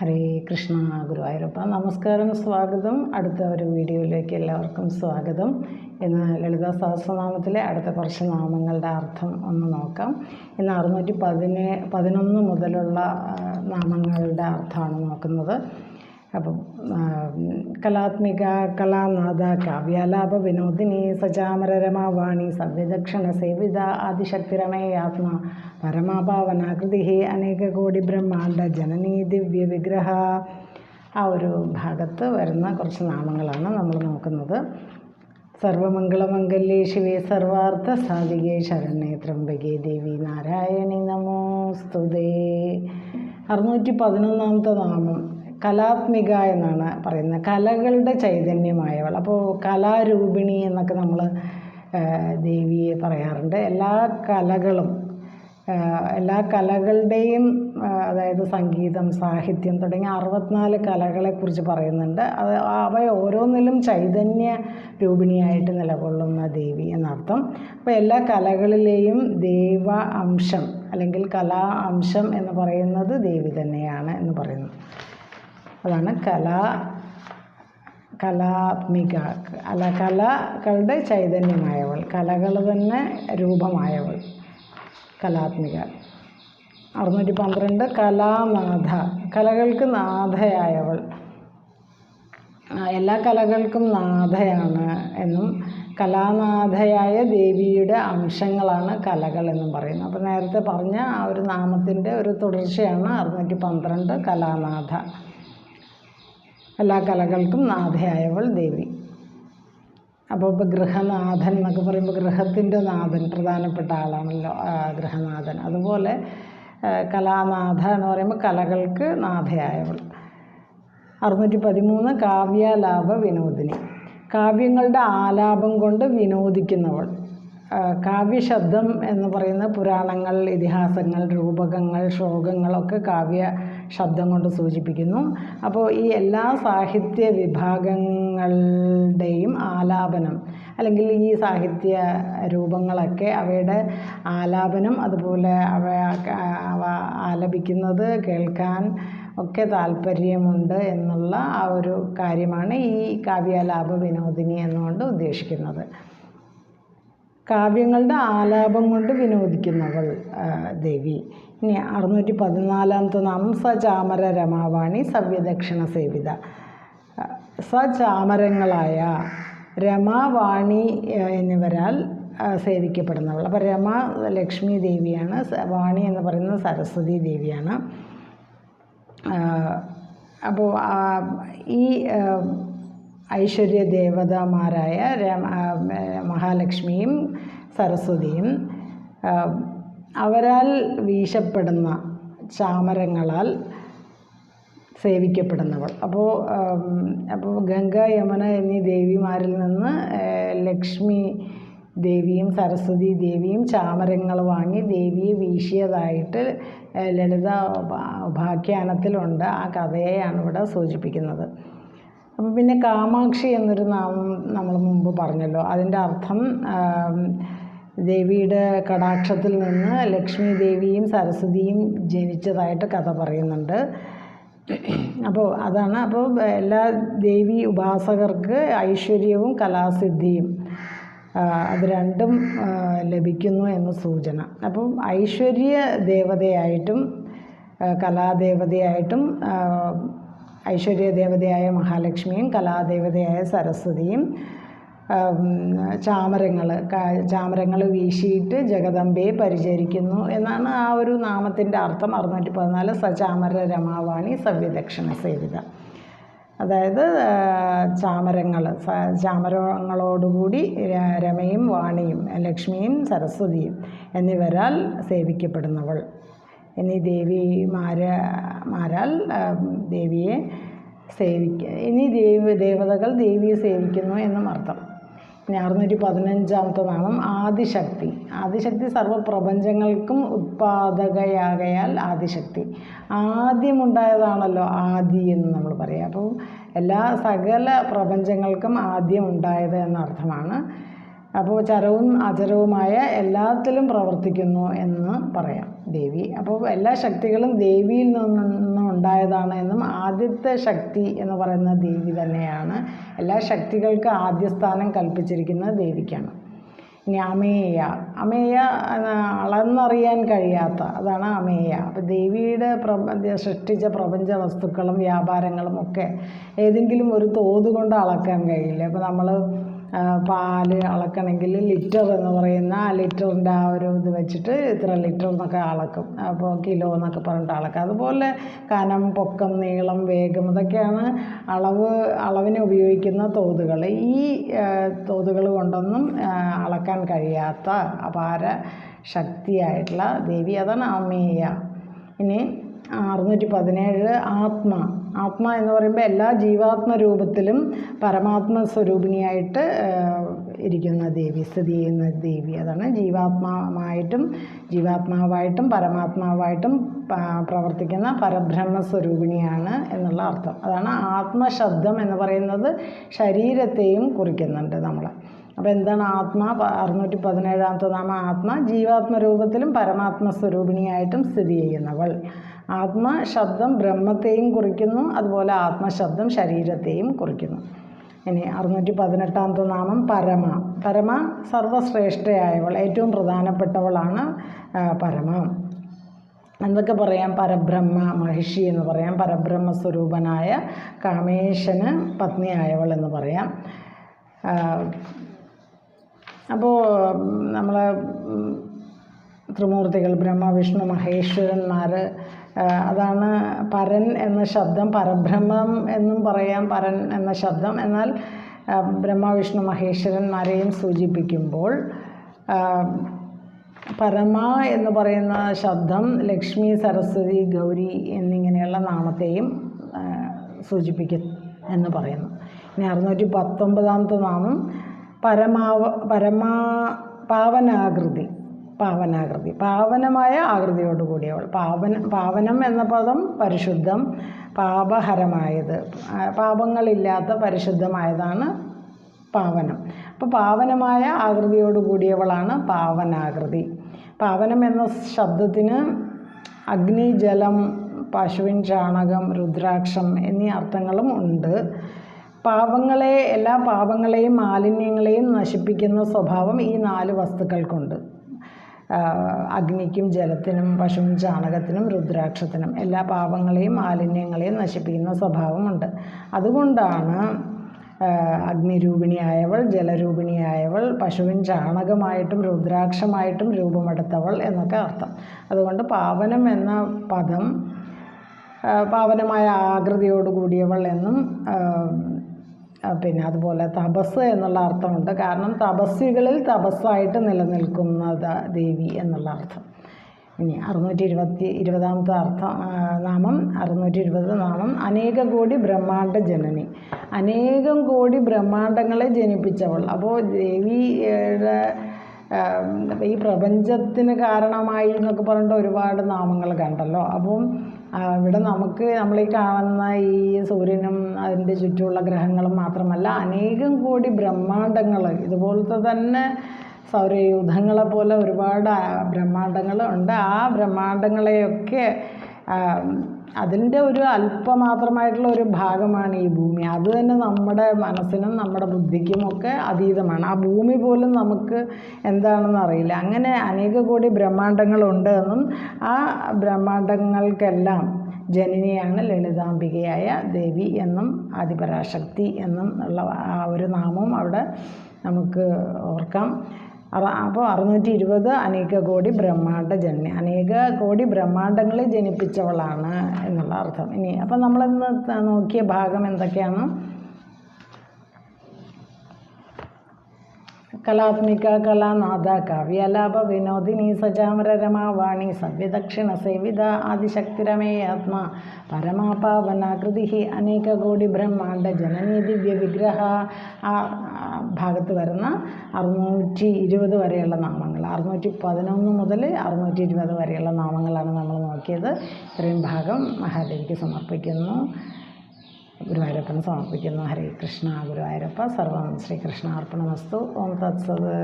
ഹരേ കൃഷ്ണ ഗുരുവായൂരപ്പ. നമസ്കാരം സ്വാഗതം. അടുത്ത ഒരു വീഡിയോയിലേക്ക് എല്ലാവർക്കും സ്വാഗതം. ഇന്ന് ലളിതാ സഹസ്രനാമത്തിലെ അടുത്ത കുറച്ച് നാമങ്ങളുടെ അർത്ഥം ഒന്ന് നോക്കാം. ഇന്ന് അറുന്നൂറ്റി പതിനേ പതിനൊന്ന് മുതലുള്ള നാമങ്ങളുടെ അർത്ഥമാണ് നോക്കുന്നത്. അപ്പം കലാത്മിക കലാനാഥ കാവ്യാലാപ വിനോദിനി സജാമരരമാവാണി സവ്യദക്ഷണ സേവിത ആദിശക്തിരമേയാത്മ പരമാഭാവനാകൃതി അനേക കോടി ബ്രഹ്മാണ്ട ജനനീ ദിവ്യ വിഗ്രഹ. ആ ഒരു ഭാഗത്ത് വരുന്ന കുറച്ച് നാമങ്ങളാണ് നമ്മൾ നോക്കുന്നത്. സർവമംഗളമംഗല്യേ ശിവേ സർവാർത്ഥ സാധികേ ശരണ്യേ ത്രംബകേ ദേവി നാരായണി നമോസ്തുതേ. അറുന്നൂറ്റി പതിനൊന്നാമത്തെ നാമം. കലാത്മിക എന്നാണ് പറയുന്നത്. കലകളുടെ ചൈതന്യമായവൾ. അപ്പോൾ കലാരൂപിണി എന്നൊക്കെ നമ്മൾ ദേവിയെ പറയാറുണ്ട്. എല്ലാ കലകളും എല്ലാ കലകളുടെയും അതായത് സംഗീതം സാഹിത്യം തുടങ്ങിയ അറുപത്തിനാല് കലകളെക്കുറിച്ച് പറയുന്നുണ്ട്. അത് അവ ഓരോന്നിലും ചൈതന്യ രൂപിണിയായിട്ട് നിലകൊള്ളുന്ന ദേവി എന്നർത്ഥം. അപ്പോൾ എല്ലാ കലകളിലെയും ദേവ അംശം അല്ലെങ്കിൽ കലാ അംശം എന്ന് പറയുന്നത് ദേവി തന്നെയാണ് എന്ന് പറയുന്നു. അതാണ് കലാ കലാത്മിക അല്ല കലകളുടെ ചൈതന്യമായവൾ കലകൾ തന്നെ രൂപമായവൾ കലാത്മിക. അറുന്നൂറ്റി പന്ത്രണ്ട് കലാനാഥ കലകൾക്ക് നാഥയായവൾ. എല്ലാ കലകൾക്കും നാഥയാണ് എന്നും കലാനാഥയായ ദേവിയുടെ അംശങ്ങളാണ് കലകൾ എന്നും പറയുന്നത്. അപ്പോൾ നേരത്തെ പറഞ്ഞ ആ ഒരു നാമത്തിന്റെ ഒരു തുടർച്ചയാണ് അറുന്നൂറ്റി പന്ത്രണ്ട് കലാനാഥ. എല്ലാ കലകൾക്കും നാഥയായവൾ ദേവി. അപ്പോൾ ഇപ്പോൾ ഗൃഹനാഥൻ എന്നൊക്കെ പറയുമ്പോൾ ഗൃഹത്തിന്റെ നാഥൻ പ്രധാനപ്പെട്ട ആളാണല്ലോ ഗൃഹനാഥൻ. അതുപോലെ കലാനാഥ എന്ന് പറയുമ്പോൾ കലകൾക്ക് നാഥയായവൾ. അറുന്നൂറ്റി പതിമൂന്ന് കാവ്യാലാപ വിനോദിനി. കാവ്യങ്ങളുടെ ആലാപം കൊണ്ട് വിനോദിക്കുന്നവൾ. കാവ്യശബ്ദം എന്ന് പറയുന്ന പുരാണങ്ങൾ ഇതിഹാസങ്ങൾ രൂപകങ്ങൾ ശ്ലോകങ്ങളൊക്കെ കാവ്യ ശബ്ദം കൊണ്ട് സൂചിപ്പിക്കുന്നു. അപ്പോൾ ഈ എല്ലാ സാഹിത്യ വിഭാഗങ്ങളുടെയും ആലാപനം അല്ലെങ്കിൽ ഈ സാഹിത്യ രൂപങ്ങളൊക്കെ അവയുടെ ആലാപനം അതുപോലെ അവ അവ ആലപിക്കുന്നത് കേൾക്കാൻ ഒക്കെ താല്പര്യമുണ്ട് എന്നുള്ള ആ ഒരു കാര്യമാണ് ഈ കാവ്യാലാപ വിനോദിനി എന്നുകൊണ്ട് ഉദ്ദേശിക്കുന്നത്. കാവ്യങ്ങളുടെ ആലാപം കൊണ്ട് വിനോദിക്കുന്നവൾ ദേവി. ഇനി അറുന്നൂറ്റി പതിനാലാമത്തെ നാമം സചാമര രമാവാണി സവ്യദക്ഷിണ സേവിത. സചാമരങ്ങളായ രമാവാണി എന്നിവരാൽ സേവിക്കപ്പെടുന്നവൾ. അപ്പോൾ രമ ലക്ഷ്മി ദേവിയാണ് വാണി എന്ന് പറയുന്നത് സരസ്വതി ദേവിയാണ്. അപ്പോൾ ഈ ഐശ്വര്യ ദേവതമാരായ മഹാലക്ഷ്മിയും സരസ്വതിയും അവരാൽ വീശപ്പെടുന്ന ചാമരങ്ങളാൽ സേവിക്കപ്പെടുന്നവൾ. അപ്പോൾ അപ്പോൾ ഗംഗ യമുന എന്നീ ദേവിമാരിൽ നിന്ന് ലക്ഷ്മി ദേവിയും സരസ്വതി ദേവിയും ചാമരങ്ങൾ വാങ്ങി ദേവിയെ വീശിയതായിട്ട് ലളിത ഉപാഖ്യാനത്തിലുണ്ട്. ആ കഥയെയാണ് ഇവിടെ സൂചിപ്പിക്കുന്നത്. അപ്പോൾ പിന്നെ കാമാക്ഷി എന്നൊരു നാമം നമ്മൾ മുമ്പ് പറഞ്ഞല്ലോ. അതിന്റെ അർത്ഥം ദേവിയുടെ കടാക്ഷത്തിൽ നിന്ന് ലക്ഷ്മി ദേവിയും സരസ്വതിയും ജനിച്ചതായിട്ട് കഥ പറയുന്നുണ്ട്. അപ്പോൾ അതാണ് അപ്പോൾ എല്ലാ ദേവി ഉപാസകർക്ക് ഐശ്വര്യവും കലാസിദ്ധിയും അത് രണ്ടും ലഭിക്കുന്നു എന്ന സൂചന. അപ്പം ഐശ്വര്യ ദേവതയായിട്ടും കലാദേവതയായിട്ടും ആ, ഐശ്വര്യ ദേവതയായ മഹാലക്ഷ്മിയും കലാദേവതയായ സരസ്വതിയും ചാമരങ്ങൾ ചാമരങ്ങൾ വീശിയിട്ട് ജഗദമ്പയെ പരിചരിക്കുന്നു എന്നാണ് ആ ഒരു നാമത്തിന്റെ അർത്ഥം അറുന്നൂറ്റി പതിനാല്. സചാമര രമാവാണി സവ്യദക്ഷിണ സേവിത. അതായത് ചാമരങ്ങൾ ചാമരങ്ങളോടുകൂടി രമയും വാണിയും ലക്ഷ്മിയും സരസ്വതിയും എന്നിവരാൽ സേവിക്കപ്പെടുന്നവൾ. എന്നീ ദേവിമാര മാരാൽ ആ, ദേവിയെ സേവിക്ക എന്നീ ദേവ ദേവതകൾ ദേവിയെ സേവിക്കുന്നു എന്നും അർത്ഥം. ഇനി അറുന്നൂറ്റി പതിനഞ്ചാമത്തെ നാമം ആദിശക്തി. ആദിശക്തി സർവപ്രപഞ്ചങ്ങൾക്കും ഉത്പാദകയാകയാൽ ആദിശക്തി. ആദ്യമുണ്ടായതാണല്ലോ ആദി എന്ന് നമ്മൾ പറയാം. അപ്പോൾ എല്ലാ സകല പ്രപഞ്ചങ്ങൾക്കും ആദ്യം ഉണ്ടായത് എന്നർത്ഥമാണ് അപ്പോൾ ചരവും അചരവുമായ എല്ലാത്തിലും പ്രവർത്തിക്കുന്നു എന്ന് പറയാം ദേവി. അപ്പോൾ എല്ലാ ശക്തികളും ദേവിയിൽ നിന്നും ഉണ്ടായതാണ് എന്നും ആദ്യത്തെ ശക്തി എന്ന് പറയുന്ന ദേവി തന്നെയാണ്. എല്ലാ ശക്തികൾക്ക് ആദ്യ സ്ഥാനം ദേവിക്കാണ്. ഇനി അമേയ. അമേയ അളന്നറിയാൻ കഴിയാത്ത അതാണ് അമേയ. അപ്പോൾ ദേവിയുടെ പ്രപഞ്ച സൃഷ്ടിച്ച പ്രപഞ്ച വസ്തുക്കളും വ്യാപാരങ്ങളും ഒക്കെ ഏതെങ്കിലും ഒരു തോത് കൊണ്ട് അളക്കാൻ കഴിയില്ല. അപ്പോൾ നമ്മൾ പാൽ അളക്കണമെങ്കിൽ ലിറ്റർ എന്ന് പറയുന്ന ആ ലിറ്ററിന്റെ ആ ഒരു ഇത് വെച്ചിട്ട് ഇത്ര ലിറ്റർ എന്നൊക്കെ അളക്കും. അപ്പോൾ കിലോ എന്നൊക്കെ പറഞ്ഞിട്ട് അളക്കും. അതുപോലെ കനം പൊക്കം നീളം വേഗം ഇതൊക്കെയാണ് അളവ് അളവിന് ഉപയോഗിക്കുന്ന തോതുകൾ. ഈ തോതുകൾ കൊണ്ടൊന്നും അളക്കാൻ കഴിയാത്ത അപാര ശക്തിയായിട്ടുള്ള ദേവി അതാണ് അമേയ ഇനി അറുന്നൂറ്റി പതിനേഴ് ആത്മ. ആത്മ എന്ന് പറയുമ്പോൾ എല്ലാ ജീവാത്മ രൂപത്തിലും പരമാത്മ സ്വരൂപിണിയായിട്ട് ഇരിക്കുന്ന ദേവി സ്ഥിതി ചെയ്യുന്ന ദേവി. അതാണ് ജീവാത്മാവായിട്ടും ജീവാത്മാവായിട്ടും പരമാത്മാവായിട്ടും പ്രവർത്തിക്കുന്ന പരബ്രഹ്മ സ്വരൂപിണിയാണ് എന്നുള്ള അർത്ഥം. അതാണ് ആത്മശബ്ദം എന്ന് പറയുന്നത് ശരീരത്തെയും കുറിക്കുന്നുണ്ട് നമ്മൾ അപ്പോൾ എന്താണ് ആത്മ? അറുന്നൂറ്റി പതിനേഴാമത്തെ നാമ ആത്മ. ജീവാത്മ രൂപത്തിലും പരമാത്മ സ്വരൂപിണിയായിട്ടും സ്ഥിതി ചെയ്യുന്നവൾ. ആത്മ ശബ്ദം ബ്രഹ്മത്തെയും കുറിക്കുന്നു അതുപോലെ ആത്മശബ്ദം ശരീരത്തെയും കുറിക്കുന്നു. ഇനി അറുന്നൂറ്റി പതിനെട്ടാമത്തെ നാമം പരമ. പരമ സർവശ്രേഷ്ഠയായവൾ ഏറ്റവും പ്രധാനപ്പെട്ടവളാണ് പരമ. എന്തൊക്കെ പറയാം? പരബ്രഹ്മ മഹിഷി എന്ന് പറയാം പരബ്രഹ്മ സ്വരൂപനായ കാമേശന് പത്നിയായവൾ എന്ന് പറയാം. അപ്പോൾ നമ്മൾ ത്രിമൂർത്തികൾ ബ്രഹ്മ വിഷ്ണു മഹേശ്വരന്മാർ അതാണ് പരൻ എന്ന ശബ്ദം പരബ്രഹ്മം എന്നും പറയാം പരൻ എന്ന ശബ്ദം. എന്നാൽ ബ്രഹ്മവിഷ്ണു വിഷ്ണു മഹേശ്വരന്മാരെയും സൂചിപ്പിക്കുമ്പോൾ പരമ എന്ന് പറയുന്ന ശബ്ദം ലക്ഷ്മി സരസ്വതി ഗൗരി എന്നിങ്ങനെയുള്ള നാമത്തെയും സൂചിപ്പിക്കും എന്ന് പറയുന്നു. ഇനി അറുന്നൂറ്റി പത്തൊമ്പതാമത്തെ നാമം പരമാവ പരമാ പാവനാകൃതി. പാവനാകൃതി. പാവനമായ ആകൃതിയോട് കൂടിയവൾ. പാവന പാവനം എന്ന പദം പരിശുദ്ധം പാപഹരമായത്. പാപങ്ങളില്ലാത്ത പരിശുദ്ധമായതാണ് പാവനം. അപ്പോൾ പാവനമായ ആകൃതിയോട് കൂടിയവളാണ് പാവനാകൃതി. പാവനം എന്ന ശബ്ദത്തിന് അഗ്നി ജലം പശുവിൻ ചാണകം രുദ്രാക്ഷം എന്നീ അർത്ഥങ്ങളും ഉണ്ട്. പാവങ്ങളെ എല്ലാ പാവങ്ങളെയും മാലിന്യങ്ങളെയും നശിപ്പിക്കുന്ന സ്വഭാവം ഈ നാല് വസ്തുക്കൾക്കുണ്ട്. അഗ്നിക്കും ജലത്തിനും പശുവും ചാണകത്തിനും രുദ്രാക്ഷത്തിനും എല്ലാ പാപങ്ങളെയും മാലിന്യങ്ങളെയും നശിപ്പിക്കുന്ന സ്വഭാവമുണ്ട്. അതുകൊണ്ടാണ് അഗ്നിരൂപിണിയായവൾ ജലരൂപിണിയായവൾ പശുവിൻ ചാണകമായിട്ടും രുദ്രാക്ഷമായിട്ടും രൂപമെടുത്തവൾ എന്നൊക്കെ അർത്ഥം. അതുകൊണ്ട് പാവനം എന്ന പദം പാവനമായ ആകൃതിയോട് കൂടിയവൾ എന്നും പിന്നെ അതുപോലെ തപസ് എന്നുള്ള അർത്ഥമുണ്ട്. കാരണം തപസ്സികളിൽ തപസ്സായിട്ട് നിലനിൽക്കുന്ന ദേവി എന്നുള്ള അർത്ഥം. ഇനി അറുന്നൂറ്റി ഇരുപത്തി ഇരുപതാമത്തെ അർത്ഥം നാമം അറുന്നൂറ്റി ഇരുപത് നാമം അനേക കോടി ബ്രഹ്മാണ്ട ജനനി. അനേകം കോടി ബ്രഹ്മാണ്ടങ്ങളെ ജനിപ്പിച്ചവൾ. അപ്പോൾ ദേവിയുടെ ഈ പ്രപഞ്ചത്തിന് കാരണമായി എന്നൊക്കെ പറഞ്ഞിട്ട് ഒരുപാട് നാമങ്ങൾ കണ്ടല്ലോ. അപ്പം ഇവിടെ നമുക്ക് നമ്മൾ ഈ കാണുന്ന ഈ സൂര്യനും അതിന്റെ ചുറ്റുമുള്ള ഗ്രഹങ്ങളും മാത്രമല്ല അനേകം കോടി ബ്രഹ്മാണ്ടങ്ങൾ ഇതുപോലത്തെ തന്നെ സൗരയൂഥങ്ങളെ പോലെ ഒരുപാട് ബ്രഹ്മാണ്ടങ്ങൾ ഉണ്ട്. ആ ബ്രഹ്മാണ്ടങ്ങളെയൊക്കെ അതിന്റെ ഒരു അല്പമാത്രമായിട്ടുള്ള ഒരു ഭാഗമാണ് ഈ ഭൂമി. അത് തന്നെ നമ്മുടെ മനസ്സിനും നമ്മുടെ ബുദ്ധിക്കും ഒക്കെ അതീതമാണ്. ആ ഭൂമി പോലും നമുക്ക് എന്താണെന്ന് അറിയില്ല. അങ്ങനെ അനേക കോടി ബ്രഹ്മാണ്ടങ്ങളുണ്ട് എന്നും ആ ബ്രഹ്മാണ്ടങ്ങൾക്കെല്ലാം ജനനിയാണ് ലളിതാംബികയായ ദേവി എന്നും ആദിപരാശക്തി എന്നും ഉള്ള ആ ഒരു നാമവും അവിടെ നമുക്ക് ഓർക്കാം. അറ- അപ്പോൾ അറുന്നൂറ്റി ഇരുപത് അനേക കോടി ബ്രഹ്മാണ്ട ജനനി അനേക കോടി ബ്രഹ്മാണ്ടങ്ങളെ ജനിപ്പിച്ചവളാണ് എന്നുള്ള അർത്ഥം. ഇനി അപ്പോൾ നമ്മളിന്ന് നോക്കിയ ഭാഗം എന്തൊക്കെയാണ്? കലാത്മിക കലാനാഥ കാവ്യലാപ വിനോദിനി സജാമര രമാവാണി സവ്യദക്ഷിണ സേവിത ആദിശക്തിരമേ ആത്മ പരമാപാവനാകൃതി അനേക കോടി ബ്രഹ്മാണ്ട ജനനി ദിവ്യ വിഗ്രഹ ഭാഗത്ത് വരുന്ന അറുന്നൂറ്റി ഇരുപത് വരെയുള്ള നാമങ്ങൾ. അറുന്നൂറ്റി പതിനൊന്ന് മുതൽ അറുന്നൂറ്റി ഇരുപത് വരെയുള്ള നാമങ്ങളാണ് നമ്മൾ നോക്കിയത്. ഇത്രയും ഭാഗം മഹാദേവിക്ക് സമർപ്പിക്കുന്നു. ഗുരുവായൂരപ്പന് സമർപ്പിക്കുന്നു. ഹരേ കൃഷ്ണ ഗുരുവായൂരപ്പ. സർവം ശ്രീകൃഷ്ണാർപ്പണമസ്തു. ഓം തത്സത്.